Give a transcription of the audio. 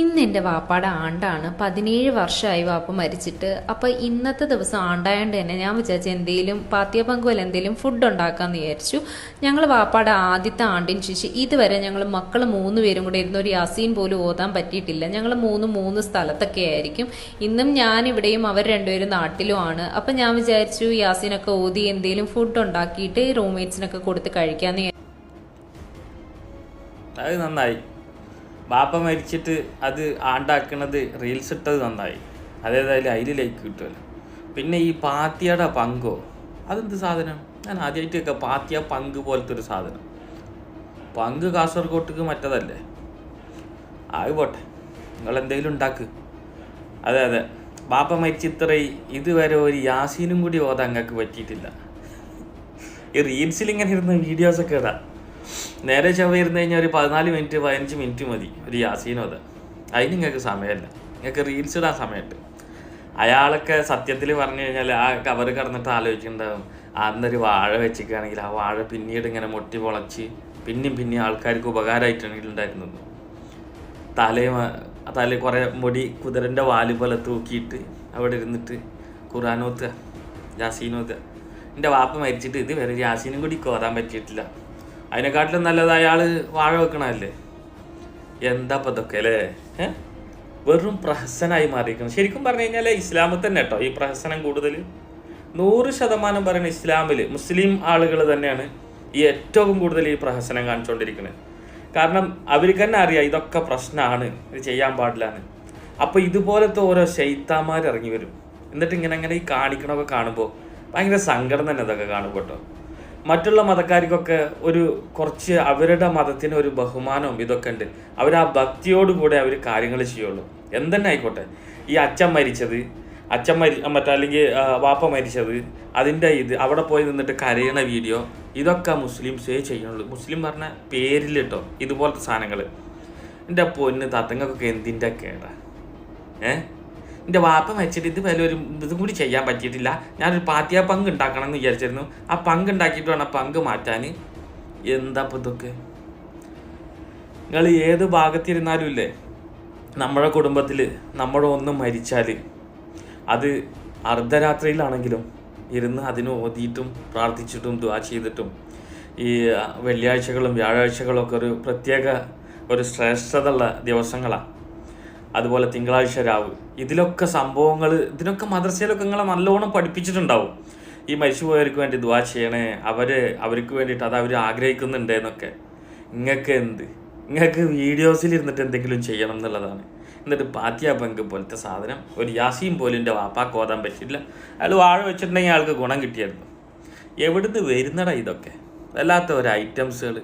ഇന്ന് എന്റെ വാപ്പാടെ ആണ്ടാണ്. പതിനേഴ് വർഷമായി വാപ്പ മരിച്ചിട്ട്. അപ്പോൾ ഇന്നത്തെ ദിവസം ആണ്ടായതുകൊണ്ട് തന്നെ ഞാൻ വിചാരിച്ചു എന്തെങ്കിലും പാത്തിയ പങ്കുവല്ല എന്തെങ്കിലും ഫുഡ് ഉണ്ടാക്കാമെന്ന് വിചാരിച്ചു. ഞങ്ങൾ വാപ്പാടെ ആദ്യത്തെ ആണ്ടിന് ശേഷം ഇതുവരെ ഞങ്ങൾ മക്കൾ മൂന്ന് പേരും കൂടെ ഇരുന്ന് ഒരു യാസീൻ പോലും ഓതാൻ പറ്റിയിട്ടില്ല. ഞങ്ങൾ മൂന്ന് മൂന്ന് സ്ഥലത്തൊക്കെ ആയിരിക്കും. ഇന്നും ഞാൻ ഇവിടെയും അവർ രണ്ടുപേരും നാട്ടിലുമാണ് അപ്പം ഞാൻ വിചാരിച്ചു യാസീനൊക്കെ ഓതി എന്തെങ്കിലും ഫുഡ് ഉണ്ടാക്കിയിട്ട് റൂംമേറ്റ്സിനൊക്കെ കൊടുത്ത് കഴിക്കാമെന്ന്. അത് നന്നായി. ബാപ്പ മരിച്ചിട്ട് അത് ആണ്ടാക്കണത് റീൽസ് ഇട്ടത് നന്നായി. അതേതായാലും അതിൽ ലൈക്ക് കിട്ടുമല്ലോ പിന്നെ ഈ പാത്തിയുടെ പങ്കോ? അതെന്ത് സാധനം? ഞാൻ ആദ്യമായിട്ട് ആദ്യമായിട്ടൊക്കെ പാത്തിയ പങ്ക് പോലത്തെ ഒരു സാധനം. പങ്ക് കാസർഗോട്ടേക്ക് മറ്റതല്ലേ? ആയി പോട്ടെ. നിങ്ങൾ എന്തെങ്കിലും ഉണ്ടാക്ക്. അതെ അതെ. ബാപ്പ മരിച്ച ഇത്രയും ഇതുവരെ ഒരു യാസീനും കൂടി ഓതാൻ അങ്ങക്ക് പറ്റിയിട്ടില്ല. ഈ റീൽസിൽ ഇങ്ങനെ ഇരുന്ന വീഡിയോസൊക്കെ ഇടാം. നേരെ ചവ ഇരുന്ന് കഴിഞ്ഞാൽ ഒരു പതിനാല് മിനിറ്റ് പതിനഞ്ച് മിനിറ്റ് മതി. ഒരു യാസീനോ അത്. അതിന് നിങ്ങൾക്ക് സമയമല്ല. നിങ്ങൾക്ക് റീൽസ് ഇടാൻ സമയമുണ്ട്. അയാളൊക്കെ സത്യത്തിൽ പറഞ്ഞു കഴിഞ്ഞാൽ ആ കവർ കടന്നിട്ട് ആലോചിക്കുന്നുണ്ടാവും. അന്നൊരു വാഴ വെച്ചിരിക്കുകയാണെങ്കിൽ ആ വാഴ പിന്നീട് ഇങ്ങനെ മുട്ടി പൊളച്ച് പിന്നെയും പിന്നെയും ആൾക്കാർക്ക് ഉപകാരമായിട്ടാണ് ഉണ്ടായിരുന്നത് തലയും തല കുറേ മുടി കുതിരന്റെ വാൽ പോലെ തൂക്കിയിട്ട് അവിടെ ഇരുന്നിട്ട് ഖുറാനോത്തുക ജാസീനോത്തുക എന്റെ വാപ്പ മരിച്ചിട്ട് ഇത് വേറെ യാസീനും കൂടി കോരാൻ പറ്റിയിട്ടില്ല. അതിനെക്കാട്ടിലും നല്ലത് അയാൾ വാഴ വെക്കണല്ലേ എന്താ ഇപ്പം ഇതൊക്കെ അല്ലേ? വെറും പ്രഹസനായി മാറിയിരിക്കണം ശരിക്കും പറഞ്ഞു കഴിഞ്ഞാൽ ഇസ്ലാമിൽ തന്നെ കേട്ടോ ഈ പ്രഹസനം കൂടുതൽ. നൂറ് ശതമാനം പറയുന്ന ഇസ്ലാമിൽ മുസ്ലിം ആളുകൾ തന്നെയാണ് ഈ ഏറ്റവും കൂടുതൽ ഈ പ്രഹസനം കാണിച്ചുകൊണ്ടിരിക്കുന്നത് കാരണം അവർക്ക് തന്നെ അറിയാം ഇതൊക്കെ പ്രശ്നമാണ് ഇത് ചെയ്യാൻ പാടില്ലാന്ന്. അപ്പോൾ ഇതുപോലത്തെ ഓരോ ശൈത്താന്മാർ ഇറങ്ങി വരും. എന്നിട്ട് ഇങ്ങനെ അങ്ങനെ ഈ കാണിക്കണമൊക്കെ കാണുമ്പോൾ ഭയങ്കര സങ്കടം തന്നെ ഇതൊക്കെ കാണുമ്പോൾ കേട്ടോ. മറ്റുള്ള മതക്കാർക്കൊക്കെ ഒരു കുറച്ച് അവരുടെ മതത്തിന് ഒരു ബഹുമാനവും ഇതൊക്കെ ഉണ്ട്. അവർ ആ ഭക്തിയോടുകൂടെ അവർ കാര്യങ്ങൾ ചെയ്യുള്ളൂ. എന്തെന്നെ ആയിക്കോട്ടെ. ഈ അച്ഛൻ മരിച്ചത് അച്ഛൻ മരി മറ്റേ അല്ലെങ്കിൽ വാപ്പ മരിച്ചത് അതിന്റെ ഇത് അവിടെ പോയി നിന്നിട്ട് കരയണ വീഡിയോ ഇതൊക്കെ മുസ്ലിംസേ ചെയ്യുള്ളൂ. മുസ്ലിം പറഞ്ഞ പേരിൽ കേട്ടോ ഇതുപോലത്തെ സാധനങ്ങൾ എന്റെ പൊന്ന് തത്തങ്ങൾക്കൊക്കെ എന്തിന്റെ കേടാ? ഏ? എന്റെ വാപ്പ വെച്ചിട്ട് ഇത് വില ഒരു ഇതും കൂടി ചെയ്യാൻ പറ്റിയിട്ടില്ല. ഞാനൊരു പാത്തിയ പങ്ക് ഉണ്ടാക്കണം എന്ന് വിചാരിച്ചിരുന്നു. ആ പങ്ക് ഉണ്ടാക്കിയിട്ട് വേണം പങ്ക് മാറ്റാൻ എന്താ ഇപ്പം ഇതൊക്കെ? നിങ്ങൾ ഏത് ഭാഗത്തിരുന്നാലും ഇല്ലേ? നമ്മുടെ കുടുംബത്തിൽ നമ്മുടെ ഒന്ന് മരിച്ചാൽ അത് അർദ്ധരാത്രിയിലാണെങ്കിലും ഇരുന്ന് അതിന് ഓതിയിട്ടും പ്രാർത്ഥിച്ചിട്ടും ദ്വാ ചെയ്തിട്ടും ഈ വെള്ളിയാഴ്ചകളും വ്യാഴാഴ്ചകളും ഒക്കെ ഒരു പ്രത്യേക ഒരു ശ്രേഷ്ഠതയുള്ള ദിവസങ്ങളാണ് അതുപോലെ തിങ്കളാഴ്ച രാവ്. ഇതിലൊക്കെ സംഭവങ്ങൾ ഇതിനൊക്കെ മദ്രസയിലൊക്കെ നിങ്ങളെ നല്ലോണം പഠിപ്പിച്ചിട്ടുണ്ടാവും. ഈ മരിച്ചുപോയവർക്ക് വേണ്ടി ദ്വാ ചെയ്യണേ അവർ അവർക്ക് വേണ്ടിയിട്ട് അത് അവർ ആഗ്രഹിക്കുന്നുണ്ട് എന്നൊക്കെ. നിങ്ങൾക്ക് എന്ത്? നിങ്ങൾക്ക് വീഡിയോസിൽ ഇരുന്നിട്ട് എന്തെങ്കിലും ചെയ്യണം എന്നുള്ളതാണ്. എന്നിട്ട് പാത്തിയ പങ്ക് പോലത്തെ സാധനം ഒരു യാസീം എന്റെ വാപ്പാക്ക് ഓതാൻ പറ്റില്ല അയാൾ വാഴ വെച്ചിട്ടുണ്ടെങ്കിൽ അയാൾക്ക് ഗുണം കിട്ടിയായിരുന്നു. എവിടുന്ന് വരുന്നടാ ഇതൊക്കെ? വല്ലാത്ത ഒരു ഐറ്റംസുകൾ